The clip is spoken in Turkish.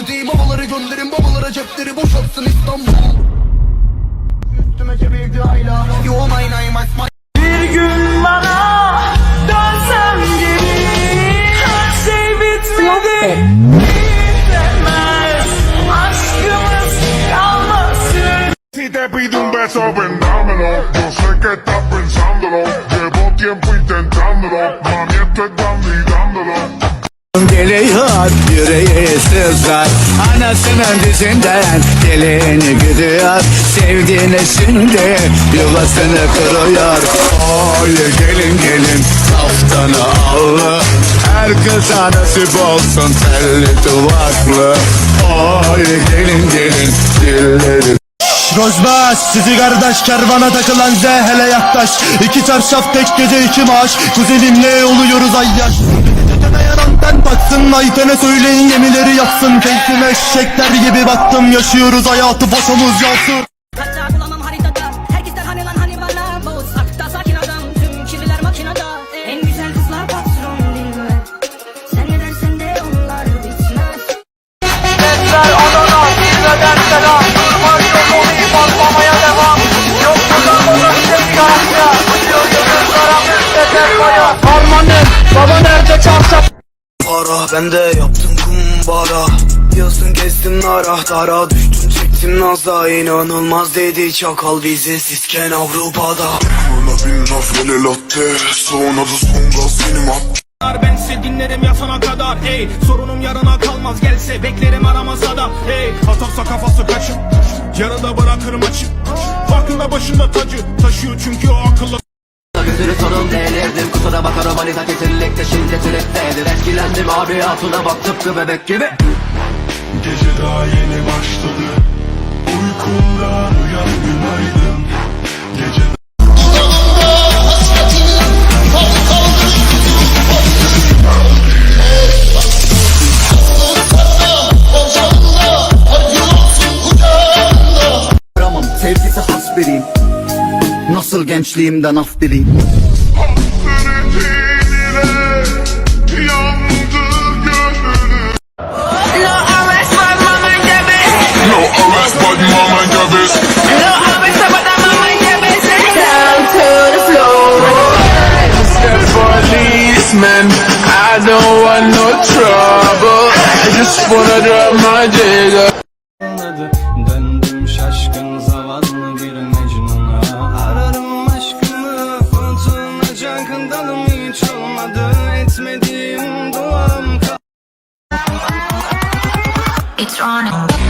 girdiğim havaları gönderin babalara cepleri boşaltsın İstanbul Üstüme çevirdi hala You my name my smile Bir gün bana dönsem geri Her şey bitmedi Bitmez Aşkımız kalmasın Si te pido un beso, vendámelo. Yo sé que estás pensándolo. Llevo tiempo intentándolo. Mami, esto es dando y dándolo. Geliyor yüreği sızlar Anasının dizinden Geleni gidiyor. Sevdiğine şimdi Yuvasını kırıyor. Oy gelin gelin Saftanı allı Her kıza nasip olsun Telli duvaklı. Oy gelin gelin Dilleri Rozbaş sizi kardeş kervana takılan Z hele yaklaş İki çarşaf tek gece iki maaş. Kuzenimle oluyoruz ay yaş Temeyen anten taksın Ayten'e söyleyin gemileri yaksın Keyfime eşekler gibi baktım. Yaşıyoruz hayatı faşomuz yansın Hatta Para bende yaptım kumbara. Diyorsun kestim nara Dara düştüm çektim naza İnanılmaz dedi çakal bizi sisken Avrupa'da. Bana bin laf hele latte. Sonra da son gaz benim at. Bense dinlerim yatana kadar Ey sorunum yarına kalmaz Gelse beklerim aramasa da Ey atarsa kafası kaçın Yarıda bırakırım açık Farkında başında tacı Taşıyor çünkü o akıllı Gözünü sorun delirdim kusura bakar o manita kesinlikle şiddet ürettedir Etkilendim abi hatuna bak tıpkı bebek gibi Gece daha yeni başladı. Uykumdan uyan günaydın. To the floor Mr. Policeman, I don't want no trouble. I just wanna drop my jigger. Hiç olmadı Etmediğim duam It's running